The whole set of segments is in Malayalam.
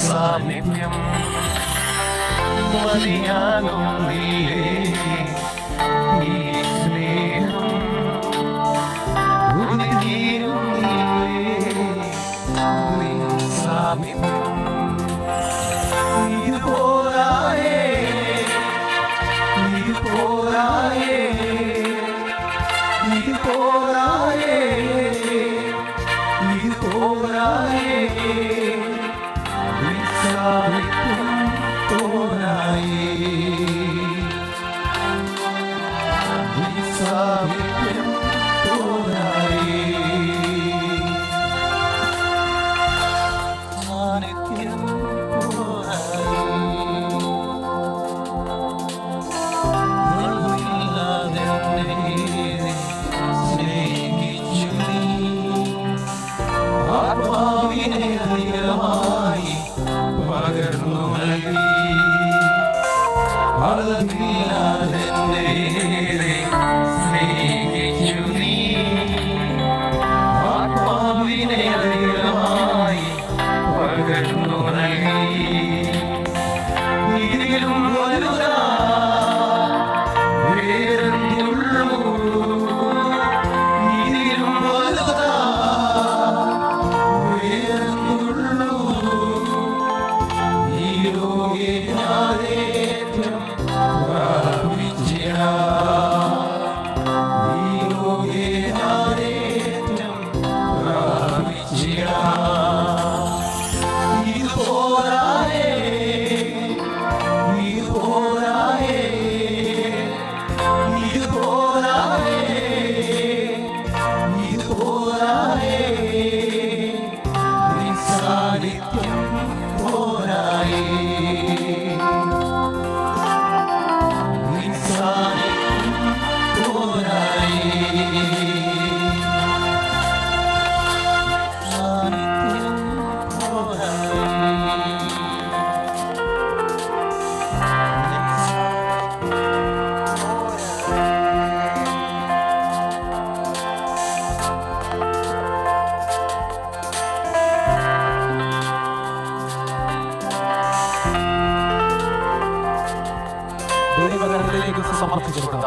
സാന്നിധ്യം മതിയാകുന്നില്ലേ? ഈ സ്നേഹം ഉള്ളിരുന്നില്ലേ നിൻ സാന്നിധ്യം പോരായേ ഇത് പോരായേ ഇത് പോരായേ ഇത് പോരായേ ഇത്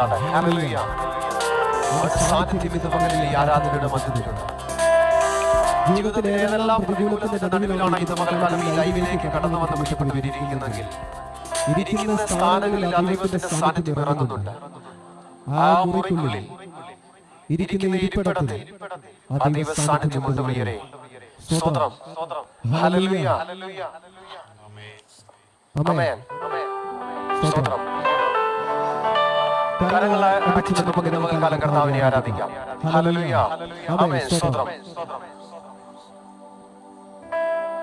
അവന്റെ സാന്നിധ്യം ഇന്ന് പകലിൽ ഈ ആരാധനയുടെ മധ്യത്തിലുണ്ട്. ജീവിതത്തിലെ ഏതെല്ലാം പ്രതികൂലത്തിന്റെ നടുവിലാണ് ഇത് മകൾക്കാലം ഈ ലൈവിലേക്ക് കടന്നു വന്ന് വിഷപ്പെടുത്തിയിരിക്കുന്നെങ്കിൽ ഇരിക്കുന്ന സ്ഥാനങ്ങളിൽ ദൈവത്തിന്റെ സാന്നിധ്യം ഇറങ്ങുന്നുണ്ട്. ആ മുറിക്കുള്ളിൽ ഇരിക്കുന്ന ഇരിപ്പിടത്തിൽ ആ ദൈവ സാന്നിധ്യം കൊണ്ടുവരികരെ സ്തോത്രം. ഹല്ലേലൂയ ആമേൻ സ്തോത്രം കരങ്ങളെ അടിച്ചു നമുക്ക് ഇന്ന് പകൽക്കാലം കർത്താവിനെ ആരാധിക്കാം?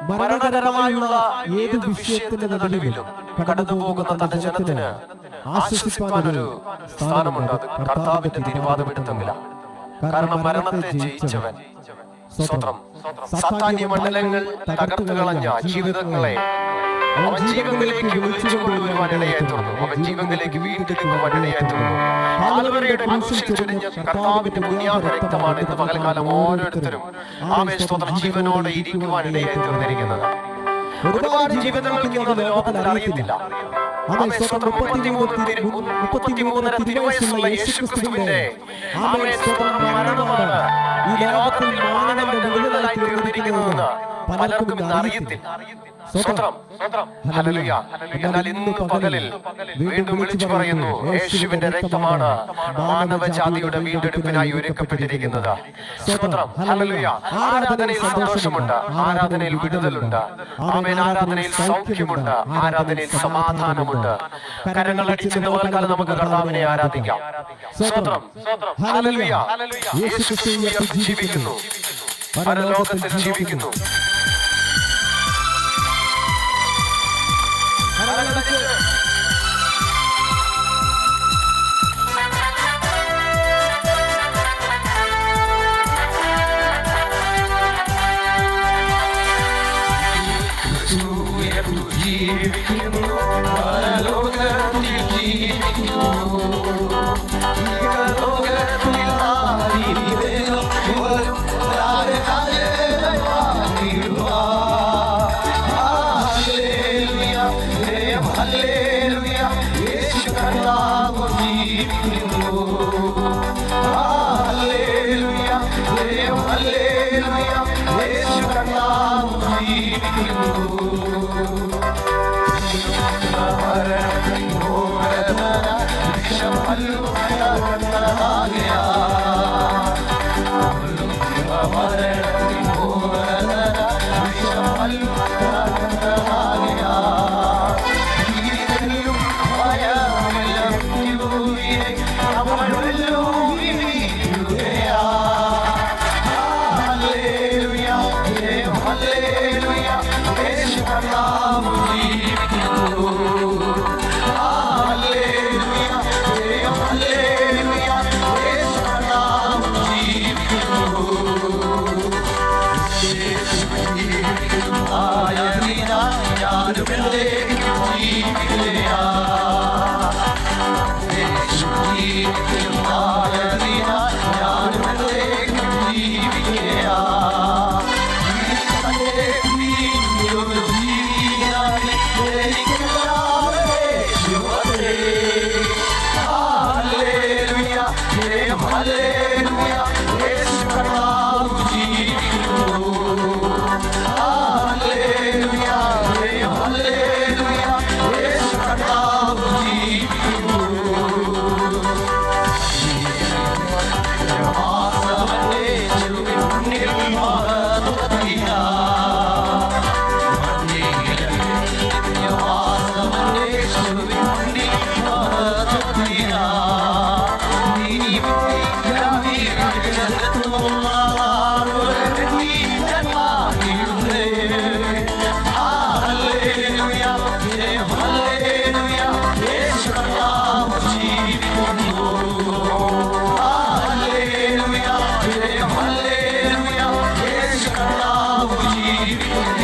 മരണകരമായുള്ള ഏത് വിഷയത്തിന്റെ നടുവിലും കടന്നു പോകുന്ന തന്റെ ജനത്തിന് ആശ്വസിപ്പാനൊരു സ്ഥാനമുണ്ട്. അത് കർത്താവിന്റെ തിരുവാദമെടുത്തമില്ല കാരണം മരണത്തെ ജയിച്ചവൻ. സ്വത്രം സാത്താന്യ മണ്ഡലങ്ങൾ തകർത്തു കളഞ്ഞ ജീവിതങ്ങളെ അവൻ ജീവങ്ങളിലേക്ക് വിളിച്ചു കൊണ്ടുവരുവാൻ ഇടയായി തീർന്നു. അവൻ ജീവങ്ങളിലേക്ക് വീണ്ടെടുക്കുവാൻ ഇടയായി തീർന്നു. ആൽവരയുടെ ക്രൂശിൽ ചൊരിഞ്ഞ കർത്താവിന്റെ പുണ്യാത രക്തമാണ് ഇന്ന് പകൽക്കാലം ഓരോരുത്തരും ആമേ സ്തോത്രം ജീവനോടെ ഇരിക്കുവാനിടയായി തീർന്നിരിക്കുന്നത്. ഒരുപാട് ജീവിതങ്ങൾക്ക് ഇന്ന് ലോകത്തിൽ അറിയുന്നില്ല ആമേൻ. സ്തോത്രം മുപ്പത്തിമൂന്ന് മുപ്പത്തിമൂന്നര തിരുവയസ്സുള്ള യേശുക്രിസ്തുവിന്റെ ആമേൻ. സ്തോത്രം മരണമാണ്. ഈ ലോകത്തിൽ മാനവന്റെ മുഴുവനായി തീർന്നിരിക്കുന്നതെന്ന് പലർക്കും അറിയത്തില്ല. സ്തോത്രം ഹല്ലേലൂയ. എന്നാൽ ഇന്ന് പകലിൽ വീണ്ടും വിളിച്ചു പറയുന്നു. യേശുവിന്റെ രക്തമാണ് മാനവജാതിയുടെ വീണ്ടെടുപ്പിനായി ഒരുക്കപ്പെട്ടിരിക്കുന്നത്. ആരാധനയിൽ സന്തോഷമുണ്ട്. ആരാധനയിൽ വിടുതലുണ്ട്. ആമേൻ. ആരാധനയിൽ സൗഖ്യമുണ്ട്. ആരാധനയിൽ സമാധാനമുണ്ട്. നോക്കാതെ നമുക്ക് കർത്താവിനെ ആരാധിക്കാം. ജീവിക്കുന്നു. പരലോകത്തിൽ ജീവിക്കുന്നു. клянусь. ഹല്ലേലൂയ യേശു കർത്താവ് ജീവിക്കുന്നു Amen.